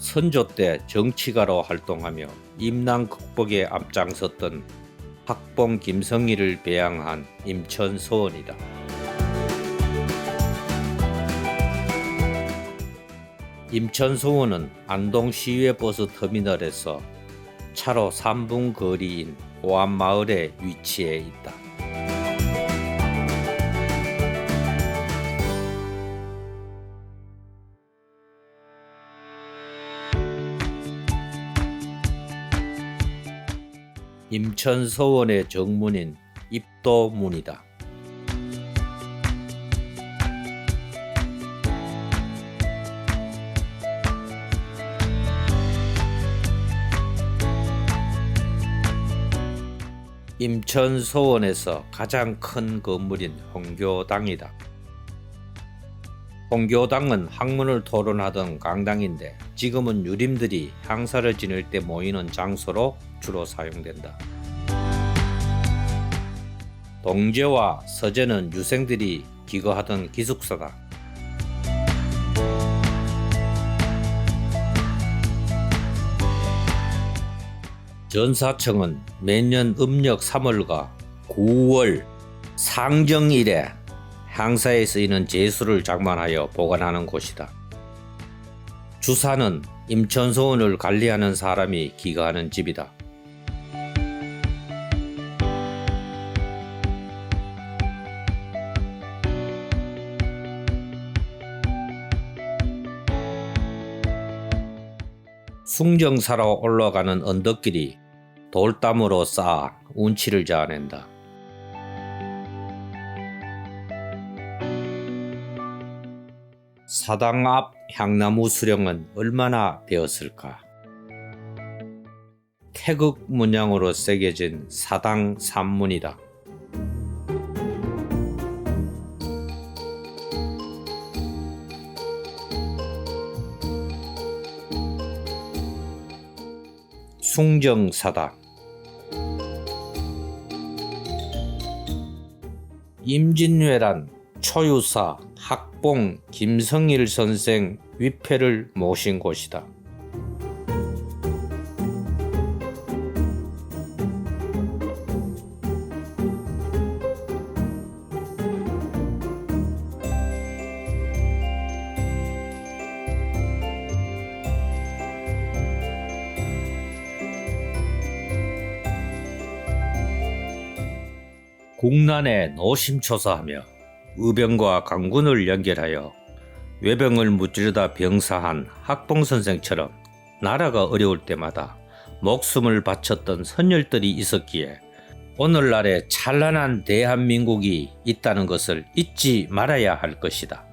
선조 때 정치가로 활동하며 임난 극복에 앞장섰던 학봉 김성희를 배양한 임천소원이다. 임천소원은 안동 시외버스 터미널에서 차로 3분 거리인 오암마을에 위치해 있다. 임천 서원의 정문인 입도문이다. 임천서원에서 가장 큰 건물인 홍교당이다. 홍교당은 학문을 토론하던 강당인데 지금은 유림들이 향사를 지낼 때 모이는 장소로 주로 사용된다. 동제와 서재는 유생들이 기거하던 기숙사다. 전사청은 매년 음력 3월과 9월 상정일에 향사에 쓰이는 제수를 장만하여 보관하는 곳이다. 주사는 임천소원을 관리하는 사람이 기거하는 집이다. 숭정사로 올라가는 언덕길이 돌담으로 쌓아 운치를 자아낸다. 사당 앞 향나무 수령은 얼마나 되었을까? 태극 문양으로 새겨진 사당 산문이다. 숭정사당 임진왜란 초유사 학봉 김성일 선생 위패를 모신 곳이다. 국난에 노심초사하며 의병과 강군을 연결하여 외병을 무찌르다 병사한 학봉 선생처럼 나라가 어려울 때마다 목숨을 바쳤던 선열들이 있었기에 오늘날의 찬란한 대한민국이 있다는 것을 잊지 말아야 할 것이다.